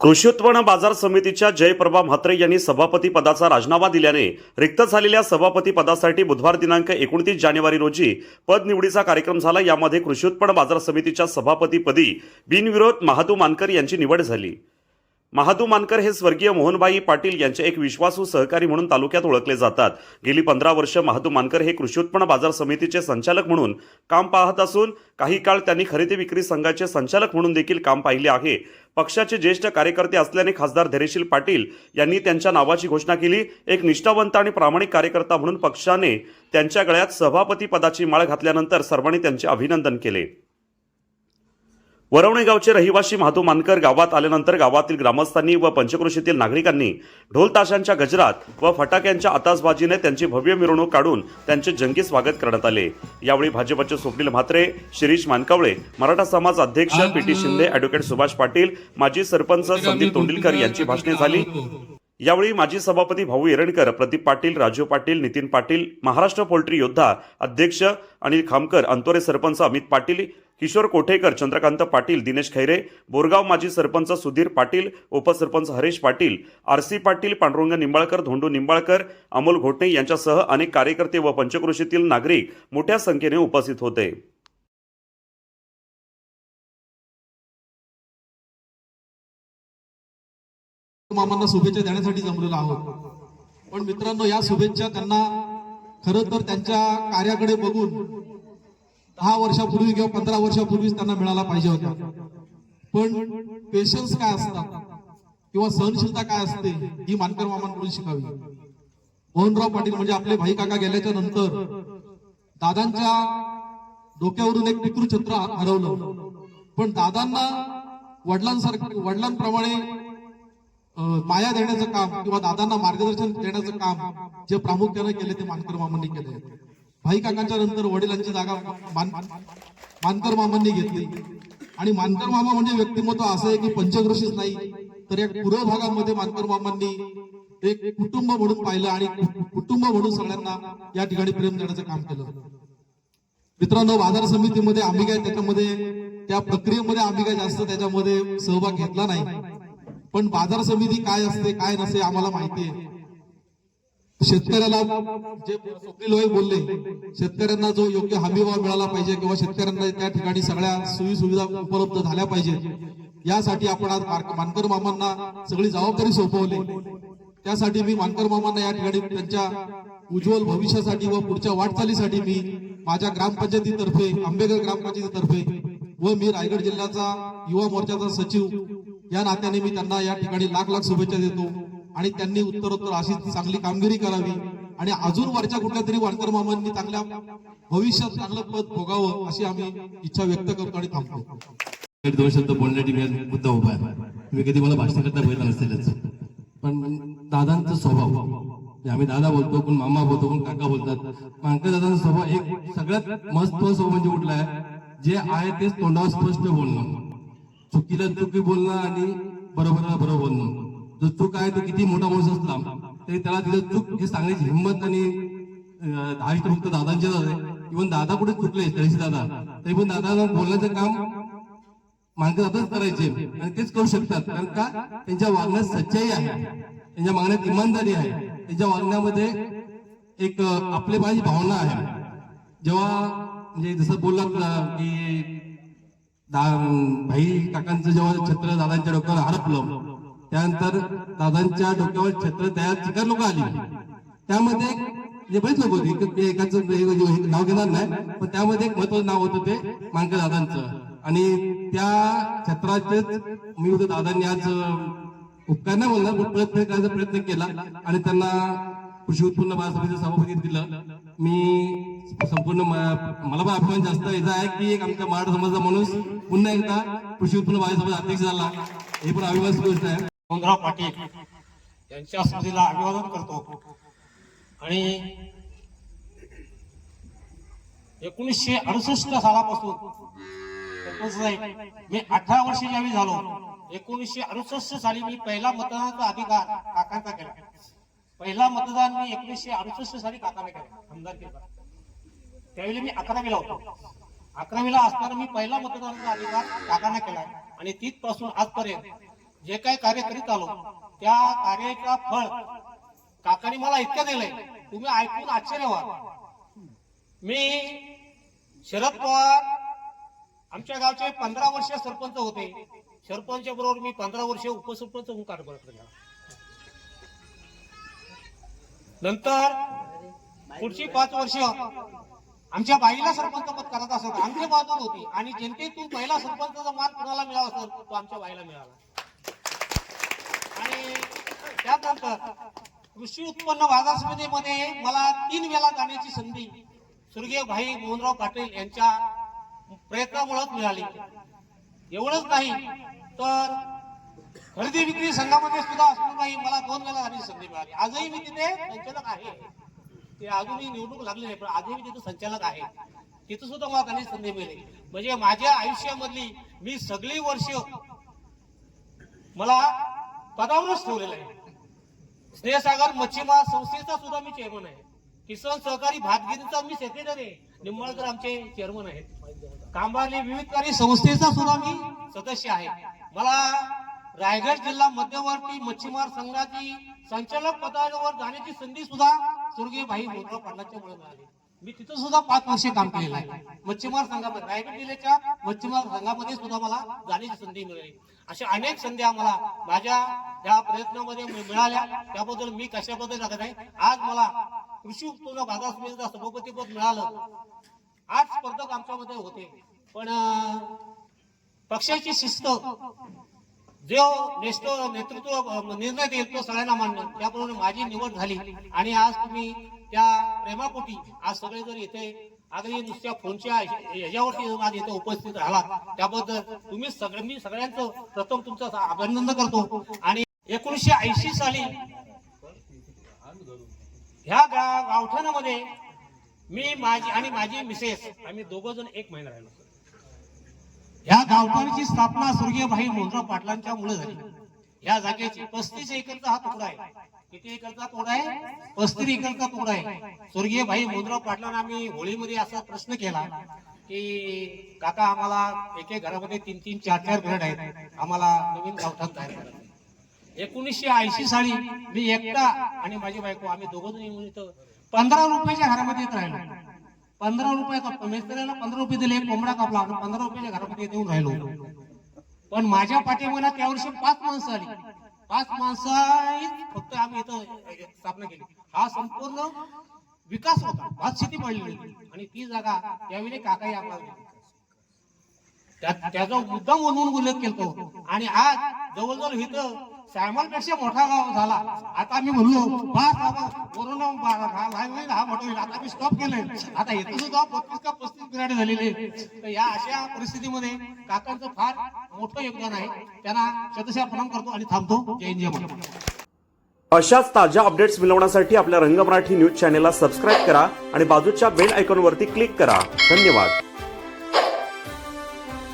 कृषी उत्पन्न बाजार समितीच्या जयप्रभा म्हात्रे यांनी सभापती पदाचा राजीनामा दिल्याने रिक्त झालेल्या सभापती पदासाठी बुधवार दिनांक एकोणतीस जानेवारी रोजी पदनिवडीचा कार्यक्रम झाला. यामध्ये कृषी उत्पन्न बाजार समितीच्या सभापतीपदी बिनविरोध महातू मानकर यांची निवड झाली. महादू मानकर हे स्वर्गीय मोहनबाई पाटील यांचे एक विश्वासू सहकारी म्हणून तालुक्यात ओळखले जातात. गेली पंधरा वर्ष महादू मानकर हे कृषी उत्पन्न बाजार समितीचे संचालक म्हणून काम पाहत असून काही काळ त्यांनी खरेदी विक्री संघाचे संचालक म्हणून देखील काम पाहिले आहे. पक्षाचे ज्येष्ठ कार्यकर्ते असल्याने खासदार धैर्यशील पाटील यांनी त्यांच्या नावाची घोषणा केली. एक निष्ठावंत आणि प्रामाणिक कार्यकर्ता म्हणून पक्षाने त्यांच्या गळ्यात सभापती पदाची माळ घातल्यानंतर सर्वांनी त्यांचे अभिनंदन केले. वरवणे गावचे रहिवासी महातू मानकर गावात आल्यानंतर गावातील ग्रामस्थांनी व पंचक्रोशीतील नागरिकांनी ढोल ताशांच्या गजरात व फटाक्यांच्या आतासबाजीने त्यांची भव्य मिरवणूक काढून त्यांचे जंगी स्वागत करण्यात आले. यावेळी भाजपचे स्वप्नील म्हात्रे शिरीष मानकावळे मराठा समाज अध्यक्ष P T Shinde advocate Subhash Patil माजी सरपंच संदीप तोंडिलकर यांची भाषणे झाली. यावेळी माजी सभापती भाऊ एरणकर प्रदीप पाटील राजू पाटील नितीन पाटील महाराष्ट्र पोल्ट्री योद्धा अध्यक्ष अनिल खामकर अंतोरे सरपंच अमित पाटील किशोर कोठेकर चंद्रकांत पाटील दिनेश खैरे बोरगाव माजी सरपंच सुधीर पाटील उपसरपंच हरेश पाटील आर सी पाटील पांडुरंग निंबाळकर धोंडू निंबाळकर अमोल घोटणे यांच्यासह अनेक कार्यकर्ते व पंचकृषीतील नागरिक मोठ्या संख्येने उपस्थित होते. मामांना शुभेच्छा देण्यासाठी जमलेलो आहोत. पण मित्रांनो या शुभेच्छा त्यांना खरं तर त्यांच्या कार्याकडे बघून दहा वर्षापूर्वी किंवा पंधरा वर्षापूर्वीच त्यांना मिळाला पाहिजे होत्या. पण पेशन्स काय असतात किंवा सहनशीलता काय असते? ही मानकर मामांकडून शिकावी. मोहनराव पाटील म्हणजे आपले भाई काका गेल्याच्यानंतर दादांच्या डोक्यावरून एक पितृछत्र हरवलं. पण दादांना वडिलांसारखं वडिलांप्रमाणे माया देण्याचं काम किंवा दादांना मार्गदर्शन देण्याचं काम जे प्रामुख्याने केले ते मानकर मामांनी केले. भाई काकांच्या नंतर वडिलांची जागा मानकर मामांनी घेतली. आणि मानकर मामा म्हणजे व्यक्तिमत्व असं आहे की पंचक्रोशीच नाही तर या पूर्व भागामध्ये मानकर मामांनी एक कुटुंब म्हणून पाहिलं आणि कुटुंब म्हणून सगळ्यांना या ठिकाणी प्रेम देण्याचं काम केलं. मित्रांनो बाजार समितीमध्ये आम्ही काय त्याच्यामध्ये त्या प्रक्रियेमध्ये आम्ही काय जास्त त्याच्यामध्ये सहभाग घेतला नाही. पण बाजार समिती काय असते काय नसते आम्हाला माहिती आहे. शेतकऱ्याला जे स्वप्नील होईल बोलले शेतकऱ्यांना जो योग्य हमीभाव मिळाला पाहिजे किंवा शेतकऱ्यांना त्या ठिकाणी सगळ्या सोयी सुविधा उपलब्ध झाल्या पाहिजेत यासाठी आपण आज मानकर मामांना सगळी जबाबदारी सोपवली. त्यासाठी मी मानकर मामांना या ठिकाणी त्यांच्या उज्ज्वल भविष्यासाठी व पुढच्या वाटचालीसाठी मी माझ्या ग्रामपंचायतीतर्फे आंबेगाव ग्रामपंचायतीतर्फे व मी रायगड जिल्ह्याचा युवा मोर्चाचा सचिव या नात्याने मी त्यांना या ठिकाणी लाख लाख शुभेच्छा देतो. आणि त्यांनी उत्तरोत्तर अशी चांगली कामगिरी करावी. आणि अजून वरच्या कुठल्या तरी वाडकर मामांनी चांगल्या भविष्यात चांगलं पद भोगावं अशी आम्ही इच्छा व्यक्त करतो आणि थांबतो. दोन शब्द बोलण्यासाठी मी मुद्दा उभा आहे. मी कधी मला भाषण करता बघितलं नसेलच पण दादांचा स्वभाव म्हणजे आम्ही दादा बोलतो कोण मामा बोलतो कोण काका बोलतात. मांकर दादांचा स्वभाव एक सगळ्यात मस्त स्वभाव म्हणजे कुठला आहे? जे आहे तेच तोंडावर स्पष्ट बोलणं. चुकीला चुकी बोलणं आणि बरोबर बरोबर बोलणं. जो चूक आहे तो किती मोठा माणूस असला तरी त्याला तिथं चूक हे सांगण्याची हिंमत आणि अं, धारिष्ट फक्त दादांचेच इव्हन दादा कुठे चुकले तळशी दादा. तरी पण दादा बोलण्याचं काम मानकर दादाच करायचे. आणि तेच करू शकतात. कारण का? त्यांच्या वागण्यात सच्चाई आहे. त्यांच्या मागण्यात इमानदारी आहे. त्यांच्या वागण्यामध्ये एक आपले आपलेपणाची भावना आहे. जेव्हा म्हणजे जसं बोललात अं, की दा भाई काकांचं जेव्हा छत्र दादांच्या डोक्यावर हरपलं त्यानंतर दादांच्या डोक्यावर छत्र तयार चिकार लोक आली. त्यामध्ये जे बरेच लोक होती ते एकाच नाव घेणार नाही पण त्यामध्ये एक महत्वाचं नाव होतं ते मांकर दादांचं. आणि त्या छत्राचे मी होतो दादांनी आज उपकार नाही बोलणार पण प्रयत्न करायचा प्रयत्न केला आणि त्यांना कृषी उत्पन्न बाजार समितीचं सभापती दिलं. मी संपूर्ण मला पण अभिमान जास्त याचा आहे की एक आमच्या मराठा समाजाचा माणूस पुन्हा एकदा कृषी उत्पन्न बाजार समिती अध्यक्ष झाला. हे पण अभिमानाची गोष्ट आहे. गोंधराव पाटील यांच्या स्मृतीला अभिवादन करतो. आणि एकोणीसशे अडुसष्ट सालापासून मी अठरा वर्ष ज्यावेळी झालो. एकोणीसशे अडुसष्ट साली मी पहिला मतदानाचा अधिकार काकांचा केला. पहिला मतदान मी एकोणीसशे अडुसष्ट साली काकाने केला आमदारकीचा त्यावेळी मी अकरावीला होतो. अकरावीला असताना मी पहिला मतदानाचा अधिकार काकांना केला आणि तिथपासून आजपर्यंत जे काही कार्य करीत आलो त्या कार्याचा फळ काकाने मला इतकं दिलंय. तुम्ही ऐकून आश्चर्य व्हा. मी शरद पवार आमच्या गावचे पंधरा वर्ष सरपंच होते. सरपंच बरोबर मी पंधरा वर्ष उपसरपंच म्हणून कार्यभार केला नंतर पुढची पाच वर्ष आमच्या बाईला सरपंच पद करत असत. आमची बाजू होती आणि जनतेतून पहिला सरपंचाचा मान कुणाला मिळाला असेल तो आमच्या बाईला मिळाला. त्यानंतर कृषी उत्पन्न बाजार समितीमध्ये मला तीन वेळा जाण्याची संधी स्वर्गीय भाई मोहनराव पाटील यांच्या प्रयत्नामुळेच मिळाली. एवढंच नाही तर खरेदी विक्री संघामध्ये सुद्धा असूनही मला दोन वेळा जाण्याची संधी मिळाली. आजही मी तिथे संचालक आहे. ते अजूनही निवडणूक लागली नाही पण आजही मी तिथे संचालक आहे. तिथं सुद्धा मला त्यांनी संधी मिळाली. म्हणजे माझ्या आयुष्यामधली मी सगळी वर्ष मला पदावरच ठेवलेलं आहे. स्नेहसागर मच्छीमार संस्थेचा सुद्धा मी चेअरमन आहे. किसन सहकारी भातगिरीचा मी सेक्रेटरी आहे. निंबाळकर आमचे चेअरमन आहेत. कांबारली विविधकारी संस्थेचा सुद्धा मी सदस्य आहे. मला रायगड जिल्हा मध्यवर्ती मच्छीमार संघाची संचालक पदावर जाण्याची संधी सुद्धा स्वर्गीय भाई मोठा पाटलांच्या मुळे मिळाली. मी तिथं सुद्धा पाच वर्ष काम केलेलं आहे. मच्छीमार संघामध्ये रायगड जिल्ह्याच्या मच्छीमार संघामध्ये सुद्धा मला जाण्याची संधी मिळाली. अशा अनेक संधी आम्हाला माझ्या या प्रयत्नामध्ये मिळाल्या. त्याबद्दल मी कशाबद्दल लागत नाही. आज मला कृषी उत्पन्न बाजार समितीचा सभापतीपद मिळालं. आज स्पर्धक आमच्यामध्ये होते. पण पक्षाची शिस्त जो नेष्ट नेतृत्व निर्णय देईल तो सगळ्यांना मान्य. त्याप्रमाणे माझी निवड झाली. आणि आज तुम्ही त्या प्रेमापोटी. आज सगळे जर येथे अगदी नुसत्या फोनच्या याच्यावरती आज इथे उपस्थित राहिला त्याबद्दल तुम्ही सगळे मी सगळ्यांचं प्रथम तुमचं अभिनंदन करतो. आणि एकोणीसशे ऐंशी साली ह्या गा- गावठाणामध्ये मी माझी आणि माझी मिसेस आम्ही दोघं जण एक महिना राहिलो. ह्या गावठाणाची स्थापना स्वर्गीय भाई मोहनराव पाटलांच्या मुळे झाली. या जागेची पस्तीस एकरचा हा तुकडा आहे. किती एकरचा तोडा आहे? पस्तीस एकरचा तोडा आहे. स्वर्गीय भाई मोदराव पाटलांना आम्ही होळीमध्ये असा प्रश्न केला की काका आम्हाला एक घरामध्ये तीन तीन चार चार घर आहेत. आम्हाला नवीन गावठाण तयार करायचं एकोणीसशे ऐंशी साली मी एकटा आणि माझी बायको आम्ही दोघं जण येऊन इथं पंधरा रुपयाच्या घरामध्ये येत राहिलो. पंधरा रुपयाचा मिस्त्रीला पंधरा रुपये दिले कोंबडा कापला पंधरा रुपयाच्या घरामध्ये येऊन राहिलो. पण माझ्या पाठीमागे त्या वर्षी पाच माणसं आली. पाच माणसं फक्त आम्ही इथं स्थापना केली. हा संपूर्ण विकास होता. भात शेती पडली आणि ती जागा त्यावेळी काकाही आम्हाला त्याचा मुद्दाम म्हणून उल्लेख केलतो. आणि आज जवळजवळ इथं सायमनपेक्षा मोठा गाव झाला. आता आम्ही म्हणलो कोरोना हा मोठा होईल आता मी स्टॉप केलंय. आता इथं सुद्धा बत्तीस का पस्तीस बिराडे झालेले तर या अशा परिस्थितीमध्ये काकांचं फार मोठं योगदान आहे. त्यांना सदस्या प्रणाम करतो आणि थांबतो. जय जय महाराष्ट्र. अशाच ताज्या अपडेट्स मिळवण्यासाठी आपल्या रंग मराठी न्यूज चॅनेलला सबस्क्राईब करा आणि बाजूच्या बेल आयकॉनवरती क्लिक करा. धन्यवाद.